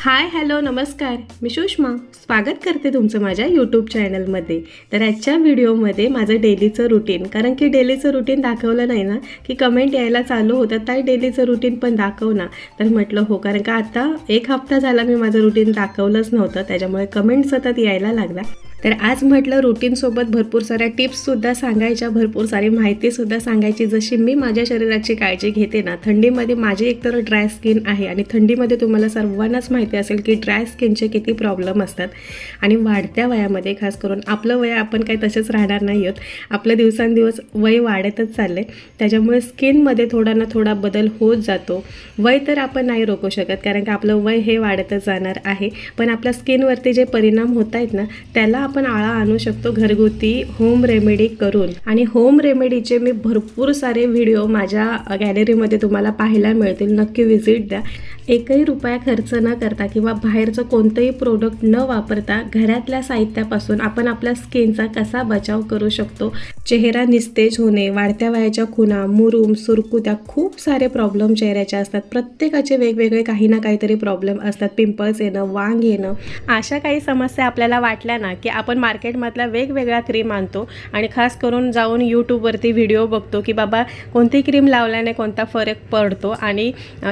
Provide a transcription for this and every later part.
Hi hello नमस्कार. मी सुषमा. स्वागत करते तुमचं माझ्या यूट्यूब चॅनलमध्ये तर आजच्या व्हिडिओमध्ये माझं डेलीचं रुटीन कारण की डेलीचं रुटीन दाखवलं नाही ना की कमेंट यायला चालू होतं ताई डेलीचं रुटीन पण दाखव ना. तर म्हटलं हो कारण का आता एक हप्ता झाला मी माझं रुटीन दाखवलंच नव्हतं त्याच्यामुळे कमेंट सतत यायला लागला. तर आज म्हटलं रुटीनसोबत भरपूर साऱ्या टिप्ससुद्धा सांगायच्या भरपूर सारी माहितीसुद्धा सांगायची. जशी मी माझ्या शरीराची काळजी घेते ना थंडीमध्ये माझी एकतर ड्राय स्किन आहे आणि थंडीमध्ये तुम्हाला सर्वांनाच माहिती असेल की ड्राय स्किनचे किती प्रॉब्लेम असतात. आणि वाढत्या वयामध्ये खास करून आपलं वय आपण काही तसेच राहणार नाही आहोत. आपलं दिवसांदिवस वय वाढतच चाललं आहे त्याच्यामुळे स्किनमध्ये थोडा ना थोडा बदल होत जातो. वय तर आपण नाही रोखू शकत कारण की आपलं वय हे वाढतच जाणार आहे. पण आपल्या स्किनवरती जे परिणाम होत आहेत ना त्याला आपण आळा आणू शकतो घरगुती होम रेमेडी करून. आणि होम रेमेडीचे मी भरपूर सारे व्हिडिओ माझ्या गॅलरीमध्ये तुम्हाला पाहायला मिळतील. नक्की व्हिजिट द्या. एकही रुपया खर्च न करता किंवा बाहेरचं कोणतंही प्रोडक्ट न वापरता घरातल्या साहित्यापासून आपण आपल्या स्किनचा कसा बचाव करू शकतो? चेहरा निस्तेज होणे वाढत्या वयाच्या खुणा मुरूम सुरकुत्या खूप सारे प्रॉब्लेम चेहऱ्याचे असतात. प्रत्येकाचे वेगवेगळे काही ना काहीतरी प्रॉब्लेम असतात. पिंपल्स येणं वांग येणं. अशा काही समस्या आपल्याला वाटल्या ना की आपण मार्केटमधल्या वेगवेगळ्या क्रीम आणतो आणि खास करून जाऊन यूट्यूबवरती व्हिडिओ बघतो की बाबा कोणती क्रीम लावल्याने कोणता फरक पडतो आणि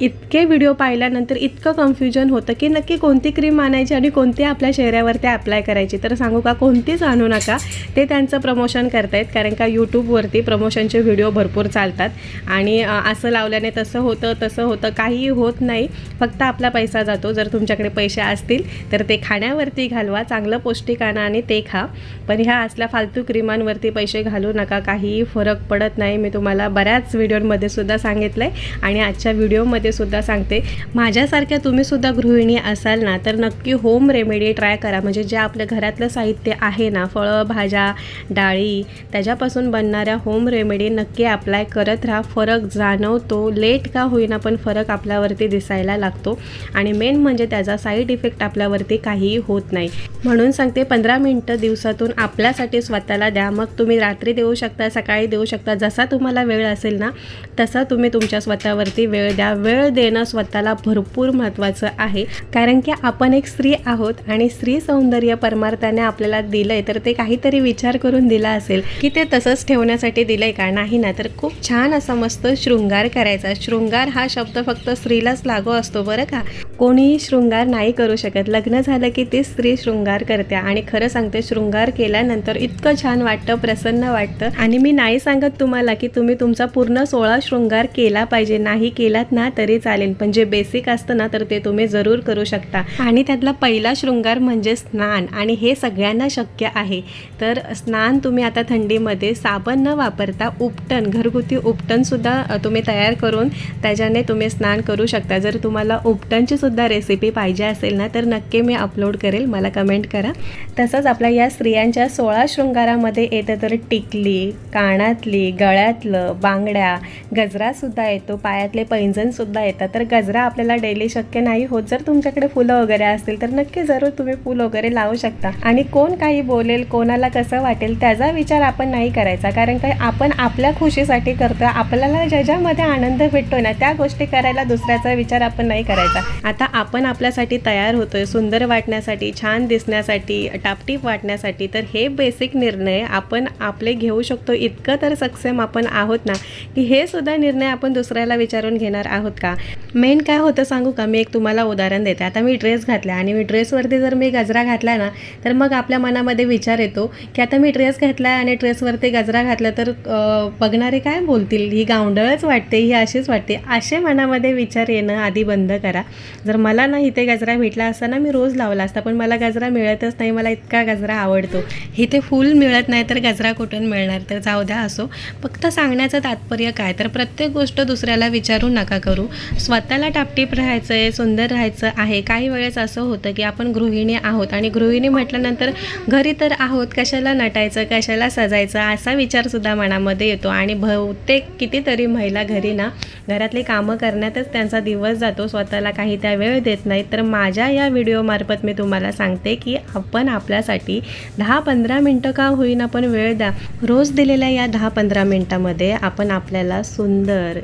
इतके व्हिडिओ पाहिले पाहिल्यानंतर इतकं कन्फ्युजन होतं की नक्की कोणती क्रीम आणायची आणि कोणती आपल्या चेहऱ्यावरती अप्लाय करायची. तर सांगू का कोणतीच आणू नका. ते त्यांचं प्रमोशन करतायत कारण का यूट्यूबवरती प्रमोशनचे व्हिडिओ भरपूर चालतात. आणि असं लावल्याने तसं होतं तसं होतं काहीही होत नाही. फक्त आपला पैसा जातो. जर तुमच्याकडे पैसे असतील तर ते खाण्यावरती घालवा चांगलं पौष्टिक आणा आणि ते खा. पण ह्या असल्या फालतू क्रीमांवरती पैसे घालू नका. काहीही फरक पडत नाही. मी तुम्हाला बऱ्याच व्हिडिओमध्ये सुद्धा सांगितलं आहे आणि आजच्या व्हिडिओमध्ये सुद्धा सांगते. माझ्यासारख्या तुम्ही सुद्धा गृहिणी असाल ना तर नक्की होम रेमेडी ट्राय करा. म्हणजे जे आपल्या घरातलं साहित्य आहे ना फळं भाज्या डाळी त्याच्यापासून बनणाऱ्या होम रेमेडी नक्की अप्लाय करत राहा. फरक जाणवतो लेट का होईना पण फरक आपल्यावरती दिसायला लागतो. आणि मेन म्हणजे त्याचा साईड इफेक्ट आपल्यावरती काहीही होत नाही. म्हणून सांगते पंधरा मिनटं दिवसातून आपल्यासाठी स्वतःला द्या. मग तुम्ही रात्री देऊ शकता सकाळी देऊ शकता. जसा तुम्हाला वेळ असेल ना तसा तुम्ही तुमच्या स्वतःवरती वेळ द्या. वेळ देणं स्वतःला भरपूर महत्त्वाचं आहे. कारण की आपण एक स्त्री आहोत आणि स्त्री सौंदर्य परमार्थाने आपल्याला दिलं आहे तर ते काहीतरी विचार करून दिला असेल की ते तसंच ठेवण्यासाठी दिलं आहे का? नाही ना तर खूप छान असा मस्त शृंगार करायचा. शृंगार हा शब्द फक्त स्त्रीलाच लागू असतो बरं का? कोणीही शृंगार नाही करू शकत. लग्न झालं की ती स्त्री शृंगार करते आणि खरं सांगते शृंगार केल्यानंतर इतकं छान वाटतं प्रसन्न वाटतं. आणि मी नाही सांगत तुम्हाला की तुम्ही तुमचा पूर्ण सोळा शृंगार केला पाहिजे. नाही केलात ना तरी चालेल. पण जे बेसिक असतं ना तर ते तुम्ही जरूर करू शकता. आणि त्यातला पहिला शृंगार म्हणजे स्नान. आणि हे सगळ्यांना शक्य आहे. तर स्नान तुम्ही आता थंडीमध्ये साबण न वापरता उपटण घरगुती उपटणसुद्धा तुम्ही तयार करून त्याच्याने तुम्ही स्नान करू शकता. जर तुम्हाला उपटणचीसुद्धा रेसिपी पाहिजे असेल ना तर नक्की मी अपलोड करेल. मला कमेंट करा. तसंच आपल्या या स्त्रियांच्या सोळा शृंगारामध्ये येतं तर टिकली कानातली गळ्यातलं बांगड्या गजरासुद्धा येतो पायातले पैंजणसुद्धा येतात. तर गजरा आपल्याला डेली शक्य नाही होत. जर तुमच्याकडे फुलं वगैरे असतील तर नक्की जरूर तुम्ही फुल वगैरे लावू शकता. आणि कोण काही बोलेल कोणाला कसं वाटेल त्याचा विचार आपण नाही करायचा. कारण काय आपण आपल्या खुशीसाठी करतो आपल्याला ज्याच्यामध्ये आनंद भेटतो ना त्या गोष्टी करायला दुसऱ्याचा विचार आपण नाही करायचा. आता आपण आपल्यासाठी तयार होतोय सुंदर वाटण्यासाठी छान दिसण्यासाठी टापटीप वाटण्यासाठी तर हे बेसिक निर्णय आपण आपले घेऊ शकतो. इतकं तर सक्षम आपण आहोत ना की हे सुद्धा निर्णय आपण दुसऱ्याला विचारून घेणार आहोत का? मेन काय होतं सांगू का? मी एक तुम्हाला उदाहरण देते. आता मी ड्रेस घातला आणि मी ड्रेसवरती जर मी गजरा घातला ना तर मग आपल्या मनामध्ये विचार येतो की आता मी ड्रेस घातला आणि ड्रेसवरती गजरा घातला तर बघणारे काय बोलतील? ही गावंडळच वाटते ही अशीच वाटते. असे मनामध्ये विचार येणं आधी बंद करा. जर मला ना इथे गजरा भेटला असता ना मी रोज लावला असता पण मला गजरा मिळतच नाही मला इतका गजरा आवडतो. इथे फुल मिळत नाही तर गजरा कुठून मिळणार? तर जाऊ द्या असो. फक्त सांगण्याचं तात्पर्य काय? तर प्रत्येक गोष्ट दुसऱ्याला विचारू नका करू. स्वतःला टापटीप राहायचं आहे सुंदर राहायचं आहे. काही वेळेस असं होतं की आपण गृहिणी आहोत आणि गृहिणी म्हटल्यानंतर घरी तर आहोत कशाला नटायचं कशाला सजायचं असा विचारसुद्धा मनामध्ये येतो. आणि बहुतेक कितीतरी महिला घरी ना घरातली कामं करण्यातच त्यांचा दिवस जातो स्वतःला काही त्या वेळ देत नाहीत. तर माझ्या या व्हिडिओमार्फत मी तुम्हाला सांगते की आपण आपल्यासाठी दहा पंधरा मिनटं का होईना पण वेळ द्या. रोज दिलेल्या या दहा पंधरा मिनटामध्ये आपण आपल्याला सुंदर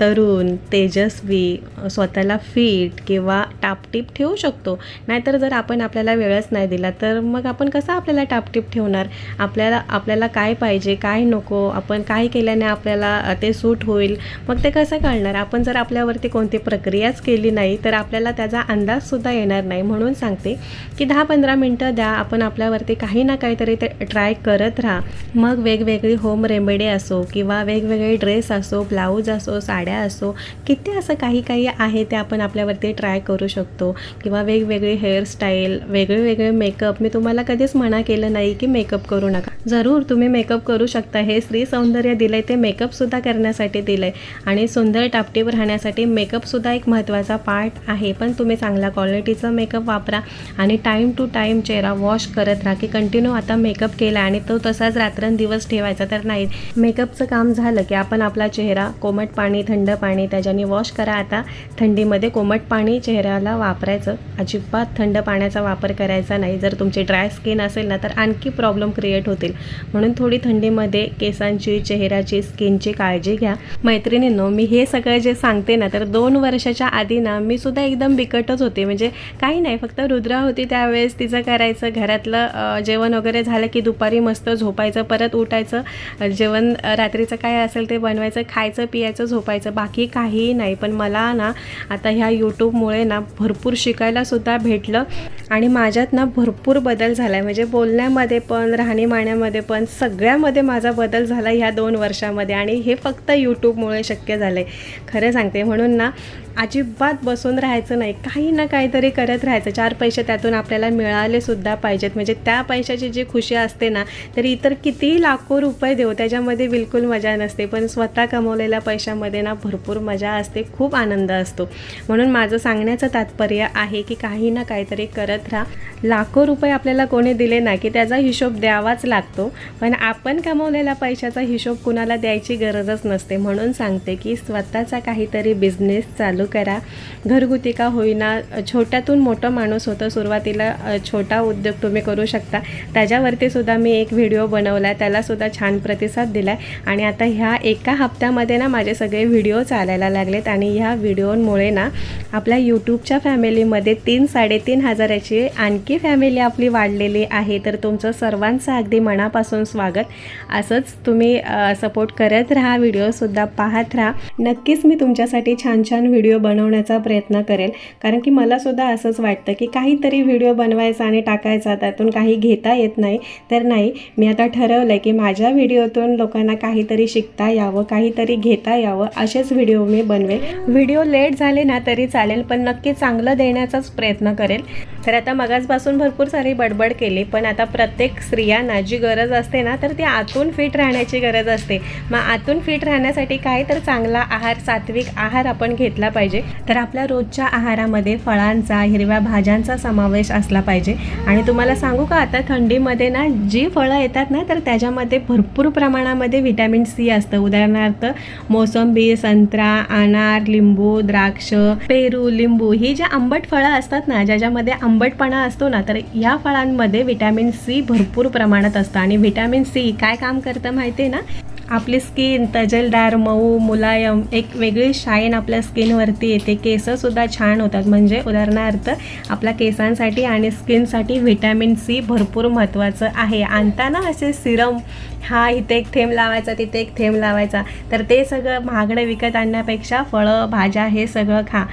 तरुण तेजस्वी स्वतःला फिट किंवा टापटीप ठेवू शकतो. नाहीतर जर आपण आपल्याला वेळच नाही दिला तर मग आपण कसं आपल्याला टापटीप ठेवणार? आपल्याला आपल्याला काय पाहिजे काय नको? आपण काय केल्याने आपल्याला ते सूट होईल? मग ते कसं कळणार? आपण जर आपल्यावरती कोणती प्रक्रियाच केली नाही तर आपल्याला त्याचा अंदाजसुद्धा येणार नाही. म्हणून सांगते की दहा पंधरा मिनटं द्या. आपण आपल्यावरती काही ना काहीतरी ते ट्राय करत राहा. मग वेगवेगळी होम रेमेडी असो किंवा वेगवेगळे ड्रेस असो ब्लाऊज असो साड्या असो किती असं काही काही आहे ते आपण आपल्यावरती ट्राय करू शकतो. किंवा वेगवेगळे हेअरस्टाईल वेगळे वेगळे मेकअप मी तुम्हाला कधीच मना केलं नाही की मेकअप करू नका. जरूर तुम्ही मेकअप करू शकता. हे स्त्री सौंदर्य दिलंय ते मेकअपसुद्धा करण्यासाठी दिलंय. आणि सुंदर टापटीप राहण्यासाठी मेकअपसुद्धा एक महत्त्वाचा पार्ट आहे. पण तुम्ही चांगल्या क्वालिटीचा मेकअप वापरा आणि टाईम टू टाईम चेहरा वॉश करत राहा की कंटिन्यू आता मेकअप केला आणि तो तसाच रात्रंदिवस ठेवायचा तर नाही. मेकअपचं काम झालं की आपण आपला चेहरा कोमट पाणी थंड पाणी त्याच्याने वॉश करा. आता थंडीमध्ये कोमट पाणी चेहऱ्याला वापरायचं. अजिबात थंड पाण्याचा वापर करायचा नाही. जर तुमची ड्राय स्किन असेल ना तर आणखी प्रॉब्लेम क्रिएट होतील. म्हणून थोडी थंडीमध्ये केसांची चेहऱ्याची स्किनची काळजी घ्या. मैत्रिणींनो मी हे सगळं जे सांगते ना तर दोन वर्षाच्या आधी ना मी सुद्धा एकदम बिकटच होते. म्हणजे काही नाही फक्त रुद्रा होती त्यावेळेस तिचं करायचं. घरातलं जेवण वगैरे झालं की दुपारी मस्त झोपायचं परत उठायचं. जेवण रात्रीचं काय असेल ते बनवायचं खायचं पियायचं झोपायचं बाकी काहीही नाही. पण मला ना आता ह्या यूट्यूबमुळे ना भरपूर शिकायलासुद्धा भेटलं. आणि माझ्यात ना भरपूर बदल झाला आहे म्हणजे बोलण्यामध्ये पण राहणीमाण्यामध्ये पण सगळ्यामध्ये माझा बदल झाला ह्या दोन वर्षामध्ये. आणि हे फक्त यूट्यूबमुळे शक्य झालं आहे खरं सांगते म्हणून ना अजिबात बसून राहायचं नाही. काही ना काहीतरी करत राहायचं. चार पैसे त्यातून आपल्याला मिळाले सुद्धा पाहिजेत. म्हणजे त्या पैशाची जी खुशी असते ना तर इतर कितीही लाखो रुपये देऊ त्याच्यामध्ये बिलकुल मजा नसते. पण स्वतः कमवलेल्या पैशामध्ये ना भरपूर मजा असते खूप आनंद असतो. म्हणून माझं सांगण्याचं तात्पर्य आहे की काही ना काहीतरी करत राहा. लाखो रुपये आपल्याला कोणी दिले ना की त्याचा हिशोब द्यावाच लागतो. पण आपण कमवलेल्या पैशाचा हिशोब कुणाला द्यायची गरजच नसते. म्हणून सांगते की स्वतःचा काहीतरी बिझनेस चालू करा. घरगुती का होईना छोट्यातून मोठं माणूस होतं सुरुवातीला छोटा उद्योग तुम्ही करू शकता. त्याच्यावरती सुद्धा मी एक व्हिडिओ बनवला त्यालासुद्धा छान प्रतिसाद दिला आहे आणि आता ह्या एका हप्त्यामध्ये ना माझे सगळे व्हिडिओ चालायला लागलेत आणि ह्या व्हिडिओमुळे ना आपल्या यूट्यूबच्या फॅमिलीमध्ये तीन साडेतीन हजाराची आणखी फॅमिली आपली वाढलेली आहे. तर तुमचं सर्वांचं अगदी मनापासून स्वागत. असंच तुम्ही सपोर्ट करत राहा व्हिडिओसुद्धा पाहत राहा. नक्कीच मी तुमच्यासाठी छान छान व्हिडिओ बनवण्याचा प्रयत्न करेल. कारण की मला सुद्धा असंच वाटतं की काहीतरी व्हिडिओ बनवायचा आणि टाकायचा त्यातून काही घेता येत नाही. तर नाही मी आता ठरवलं आहे की माझ्या व्हिडिओतून लोकांना काहीतरी शिकता यावं काहीतरी घेता यावं. असेच व्हिडिओ मी बनवेल. व्हिडिओ लेट झाले ना तरी चालेल पण नक्की चांगलं देण्याचाच प्रयत्न करेल. तर आता मगाचपासून भरपूर सारी बडबड केली पण आता प्रत्येक स्त्रियांना जी गरज असते ना तर ती आतून फिट राहण्याची गरज असते. मग आतून फिट राहण्यासाठी काय तर चांगला आहार सात्विक आहार आपण घेतला पाहिजे. तर आपल्या रोजच्या आहारामध्ये फळांचा हिरव्या भाज्यांचा समावेश असला पाहिजे. आणि तुम्हाला सांगू का आता थंडीमध्ये ना जी फळं येतात ना तर त्याच्यामध्ये भरपूर प्रमाणामध्ये व्हिटॅमिन सी असतं. उदाहरणार्थ मोसंबी संत्रा अनार लिंबू द्राक्ष पेरू लिंबू ही जी आंबट फळं असतात ना ज्याच्यामध्ये आंब आंबटपणा असतो ना तर या फळांमध्ये व्हिटॅमिन सी भरपूर प्रमाणात असतं. आणि व्हिटॅमिन सी काय काम करतं माहिती आहे ना? आपली स्किन तजेलदार मऊ मुलायम एक वेगळी शाईन आपल्या स्किनवरती येते. केसंसुद्धा छान होतात. म्हणजे उदाहरणार्थ आपल्या केसांसाठी आणि स्किनसाठी व्हिटॅमिन सी भरपूर महत्त्वाचं आहे. आणताना असे सिरम हा इथे एक थेंब लावायचा तिथे एक थेंब लावायचा. तर ते सगळं महागडं विकत आणण्यापेक्षा फळं भाज्या हे सगळं खा.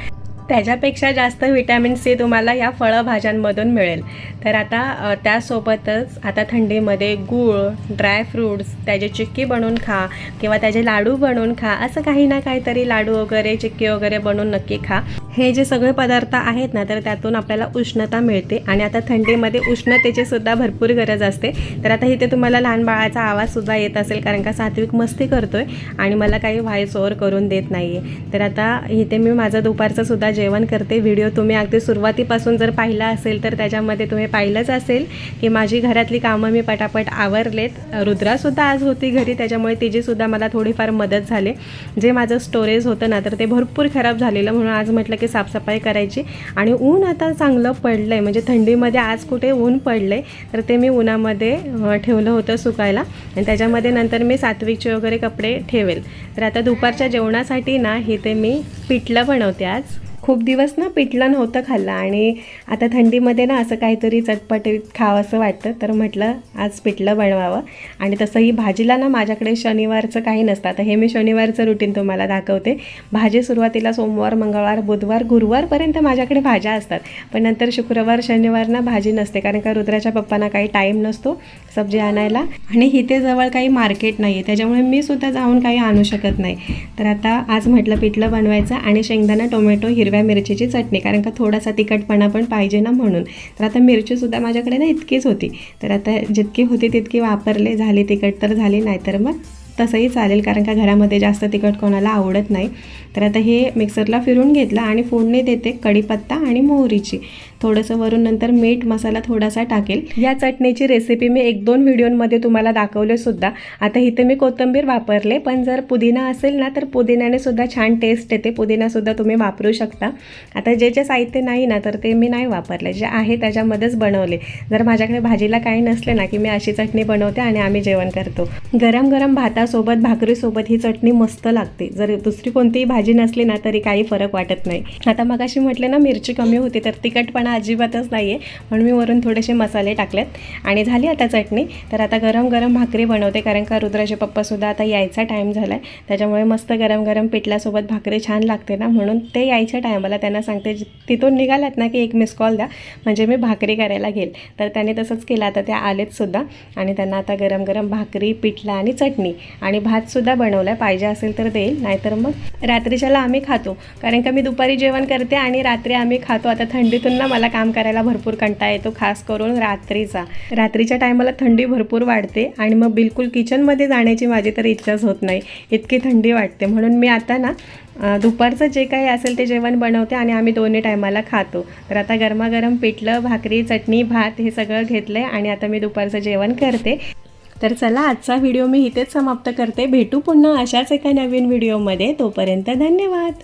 त्याच्यापेक्षा जास्त व्हिटॅमिन सी तुम्हाला या फळभाज्यांमधून मिळेल. तर आता त्यासोबतच आता थंडीमध्ये गूळ ड्रायफ्रूट्स त्याचे चिक्की बनवून खा किंवा त्याचे लाडू बनवून खा असं काही ना काहीतरी लाडू वगैरे चिक्की वगैरे बनवून नक्की खा. हे जे सगळे पदार्थ आहेत ना तर त्यातून आपल्याला उष्णता मिळते आणि आता थंडीमध्ये उष्णतेची सुद्धा भरपूर गरज असते. तर आता इथे तुम्हाला लहान बाळाचा आवाजसुद्धा येत असेल कारण का सात्विक मस्ती करतोय आणि मला काही व्हाईस ओव्हर करून देत नाही आहे तर आता इथे मी माझं दुपारचं सुद्धा जेवण करते. व्हिडिओ तुम्ही अगदी सुरुवातीपासून जर पाहिला असेल तर त्याच्यामध्ये तुम्ही पाहिलंच असेल की माझी घरातली कामं मी पटापट आवरलेत. रुद्रासुद्धा आज होती घरी त्याच्यामुळे तिचीसुद्धा मला थोडीफार मदत झाली. जे माझं स्टोरेज होतं ना तर ते भरपूर खराब झालेलं म्हणून आज म्हटलं की साफसफाई करायची. आणि ऊन आता चांगलं पडलं आहे म्हणजे थंडीमध्ये आज कुठे ऊन पडलं आहे तर ते मी उन्हामध्ये ठेवलं होतं सुकायला. आणि त्याच्यामध्ये नंतर मी सात्विकचे वगैरे कपडे ठेवेल. तर आता दुपारच्या जेवणासाठी ना हे ते मी पिठलं बनवते आज. खूप दिवस ना पिठलं नव्हतं खाल्लं आणि आता थंडीमध्ये ना असं काहीतरी चटपटीत खावं असं वाटतं. तर म्हटलं आज पिठलं बनवावं. आणि तसंही भाजीला ना माझ्याकडे शनिवारचं काही नसतं. आता हे मी शनिवारचं रुटीन तुम्हाला दाखवते. भाजी सुरुवातीला सोमवार मंगळवार बुधवार गुरुवारपर्यंत माझ्याकडे भाज्या असतात. पण नंतर शुक्रवार शनिवार ना भाजी नसते कारण का रुद्राच्या पप्पांना काही टाईम नसतो सब्जी आणायला. आणि इथे जवळ काही मार्केट नाही आहे त्याच्यामुळे मी सुद्धा जाऊन काही आणू शकत नाही. तर आता आज म्हटलं पिठलं बनवायचं आणि शेंगदाणा टोमॅटो हिरव्या मिरचीची चटणी कारण का थोडासा तिखटपणा पण पाहिजे ना म्हणून. तर आता मिरचीसुद्धा माझ्याकडे ना इतकीच होती. तर आता जितकी होती तितकी वापरले झाली तिखट तर झाली नाही तर मग तसंही चालेल कारण का घरामध्ये जास्त तिखट कोणाला आवडत नाही. तर आता हे मिक्सरला फिरून घेतलं आणि फोडणी देते कढीपत्ता आणि मोहरीची. थोडंसं वरून नंतर मीठ मसाला थोडासा टाकेल. या चटणीची रेसिपी मी एक दोन व्हिडिओमध्ये तुम्हाला दाखवले सुद्धा. आता इथे मी कोथिंबीर वापरले पण जर पुदिना असेल ना तर पुदिन्याने सुद्धा छान टेस्ट येते. पुदिनासुद्धा तुम्ही वापरू शकता. आता जे जे साहित्य नाही ना तर ते मी नाही वापरले. जे आहे त्याच्यामध्येच बनवले. जर माझ्याकडे भाजीला काही नसले ना की मी अशी चटणी बनवते आणि आम्ही जेवण करतो. गरम गरम भाता भातासोबत भाकरीसोबत ही चटणी मस्त लागते. जर दुसरी कोणतीही भाजी नसली ना तरी काही फरक वाटत नाही. आता मग अशी म्हटले ना मिरची कमी होती तर तिखटपणा अजिबातच नाही आहे म्हणून मी वरून थोडेसे मसाले टाकलेत. आणि झाली आता चटणी. तर आता गरम गरम भाकरी बनवते कारण का रुद्राचे पप्पासुद्धा आता यायचा टाईम झाला आहे त्याच्यामुळे मस्त गरम गरम पिठल्यासोबत भाकरी छान लागते ना म्हणून ते यायच्या टायमाला त्यांना सांगते तिथून निघाल्यात ना की एक मिस कॉल द्या. म्हणजे मी भाकरी करायला घेईल. तर त्याने तसंच केलं. आता त्या आलेत सुद्धा. आणि त्यांना आता गरम गरम भाकरी पिठला आणि चटणी. आणि भातसुद्धा बनवला पाहिजे असेल तर देईल नाहीतर मग रात्रीच्याला आम्ही खातो. कारण का मी दुपारी जेवण करते आणि रात्री आम्ही खातो. आता थंडीतून ना मला काम करायला भरपूर कंटाळा येतो खास करून रात्रीचा. रात्रीच्या टायमाला थंडी भरपूर वाढते आणि मग बिलकुल किचनमध्ये जाण्याची माझी तर इच्छाच होत नाही. इतकी थंडी वाटते. म्हणून मी आता ना दुपारचं जे काही असेल ते जेवण बनवते आणि आम्ही दोन्ही टायमाला खातो. तर आता गरमागरम पिठलं भाकरी चटणी भात हे सगळं घेतलं आहे आणि आता मी दुपारचं जेवण करते. तर चला आजचा व्हिडिओ मी इथेच समाप्त करते. भेटू पुन्हा अशाच एका नवीन व्हिडिओमध्ये. तोपर्यंत धन्यवाद.